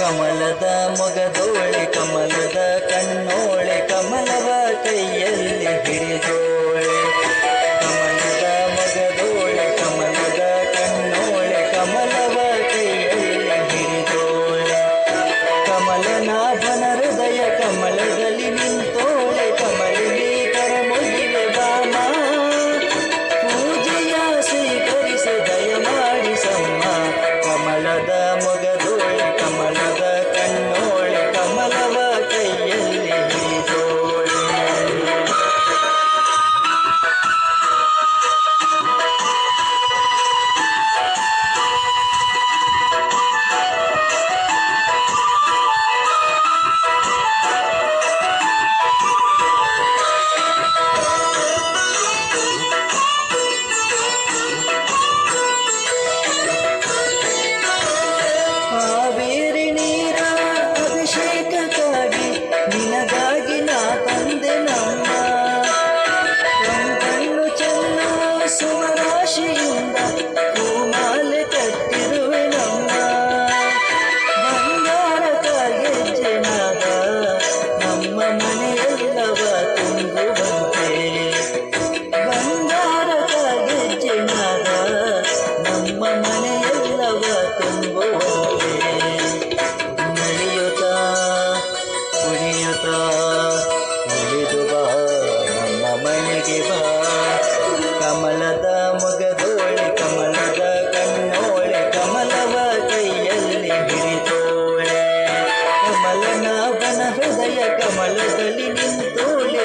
ಕಮಲದ ಮೊಗದೋಳೆ ಕಮಲದ ಕಣ್ಣೋಳೆ ಕಮಲವ ಕೈಯಲ್ಲಿ ಹಿಡಿದು వెదయ కమలగలి నింతోలె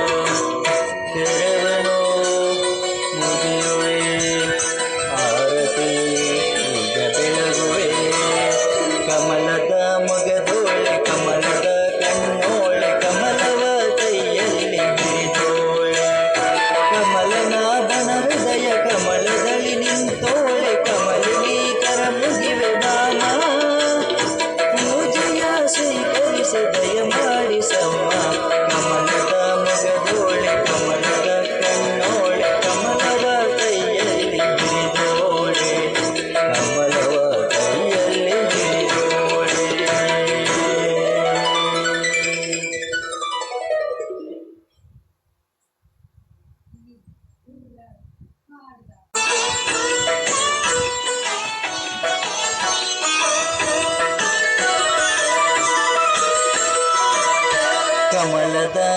como.